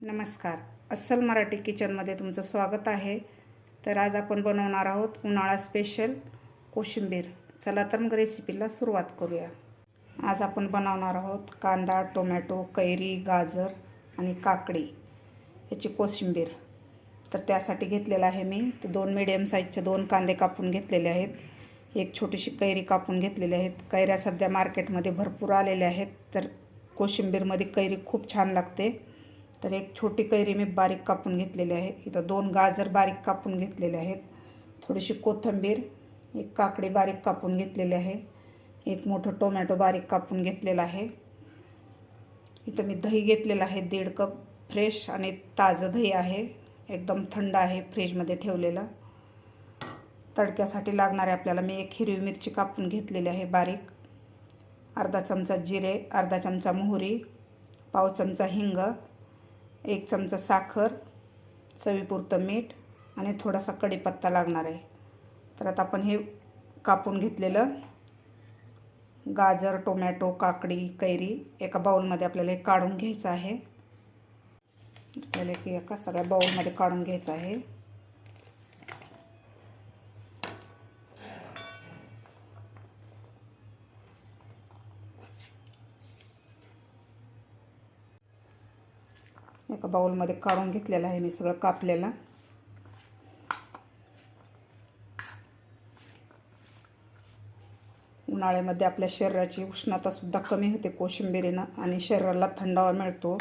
नमस्कार. अस्सल मराठी किचनमध्ये तुमचं स्वागत आहे. तर आज आपण बनवणार आहोत उन्हाळा स्पेशल कोशिंबीर. चला तर मग रेसिपीला सुरुवात करूया. आज आपण बनवणार आहोत कांदा टोमॅटो कैरी गाजर आणि काकडी याची कोशिंबीर. तर त्यासाठी घेतलेलं आहे मी. तर दोन मिडियम साईजचे दोन कांदे कापून घेतलेले आहेत. एक छोटीशी कैरी कापून घेतलेली आहेत. कैऱ्या सध्या मार्केटमध्ये भरपूर आलेल्या आहेत. तर कोशिंबीरमध्ये कैरी खूप छान लागते. तर एक छोटी कैरी मी बारीक कापून घेतलेली आहे. इथं दोन गाजर बारीक कापून घेतलेले आहेत. थोडीशी कोथिंबीर एक काकडी बारीक कापून घेतलेली आहे. एक मोठं टोमॅटो बारीक कापून घेतलेला आहे. इथं मी दही घेतलेलं आहे दीड कप फ्रेश आणि ताजं दही आहे. एकदम थंड आहे फ्रीजमध्ये ठेवलेलं. तडक्यासाठी लागणारे आपल्याला मी एक हिरवी मिरची कापून घेतलेली आहे बारीक. अर्धा चमचा जिरे अर्धा चमचा मोहरी पाव चमचा हिंग एक चमचा साखर चवीपुरतं मीठ आणि थोडासा कढीपत्ता लागणार आहे. तर आता आपण हे कापून घेतलेलं गाजर टोमॅटो काकडी कैरी एका बाऊलमध्ये आपल्याला हे काढून घ्यायचं आहे. आपल्याला की एका सगळ्या बाऊलमध्ये काढून घ्यायचं आहे. एका बाउलमध्ये काढून घेतलेलं आहे मी सगळं कापलेलं. उन्हाळ्यामध्ये आपल्या शरीराची उष्णतासुद्धा कमी होते कोशिंबिरीनं आणि शरीराला थंडावा मिळतो.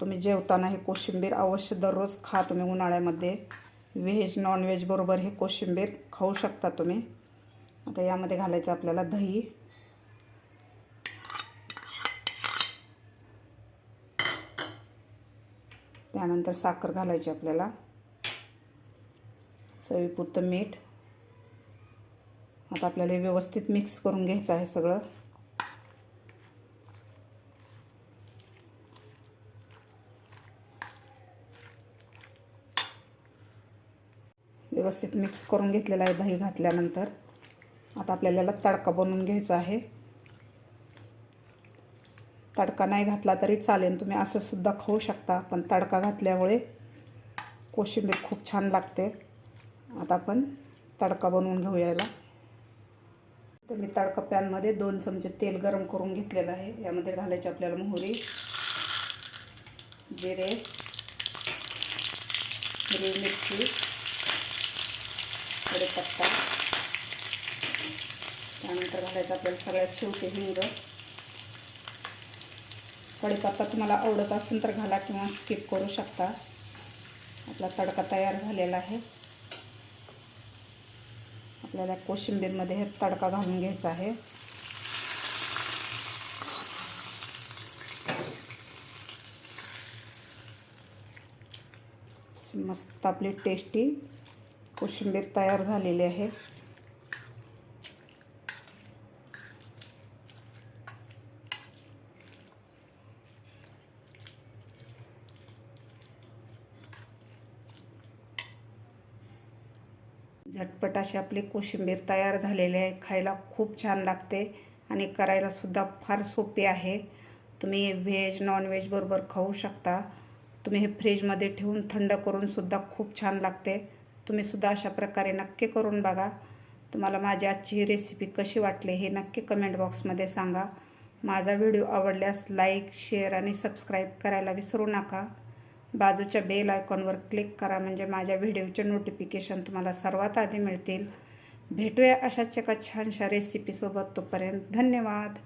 तुम्ही जेवताना हे कोशिंबीर अवश्य दररोज खा. तुम्ही उन्हाळ्यामध्ये व्हेज नॉनव्हेज बरोबर हे कोशिंबीर खाऊ शकता तुम्ही. आता यामध्ये घालायचं आपल्याला दही. त्यानंतर साखर घालायची आपल्याला. चवीपुरतं मीठ. आता आपल्याला व्यवस्थित मिक्स करून घ्यायचं आहे सगळं. व्यवस्थित मिक्स करून घेतलेला आहे दही घातल्यानंतर. आता आपल्याला तडका बनवून घ्यायचा आहे. तडका नाही घातला तरी चालेल. तुम्ही असं सुद्धा खाऊ शकता. पण तडका घातल्यामुळे कोशिंबीर खूप छान लागते. आता आपण तडका बनवून घेऊ याला तर मी तडका पॅनमध्ये दोन चमचे तेल गरम करून घेतलेलं आहे. यामध्ये घालायचे आपल्याला मोहरी जिरे हिरवी मिरची कढीपत्ता त्यानंतर घालायचं आपल्याला सगळ्यात शेवटी हिंग. कढीपत्ता तुम्हाला आवडत असेल तर घाला किंवा स्किप करू शकता. आपला तडका तयार झालेला आहे. आपल्याला कोशिंबीरमध्ये हे तडका घालून घ्यायचा आहे. मस्त आपली टेस्टी कोशिंबीर तयार झालेली आहे. झटपट अशी आपली कोशिंबीर तयार झालेली आहे. खायला खूप छान लागते आणि करायलासुद्धा फार सोपी आहे. तुम्ही व्हेज नॉनव्हेज बरोबर खाऊ शकता. तुम्ही हे फ्रीजमध्ये ठेवून थंड करूनसुद्धा खूप छान लागते. तुम्हीसुद्धा अशा प्रकारे नक्की करून बघा. तुम्हाला माझी आजची ही रेसिपी कशी वाटली हे नक्की कमेंट बॉक्समध्ये सांगा. माझा व्हिडिओ आवडल्यास लाईक शेअर आणि सबस्क्राईब करायला विसरू नका. बाजूच्या बेल आयकॉनवर क्लिक करा म्हणजे माझ्या व्हिडिओचे नोटिफिकेशन तुम्हाला सर्वात आधी मिळतील. भेटूया अशाच एका छानशा रेसिपीसोबत तोपर्यंत धन्यवाद.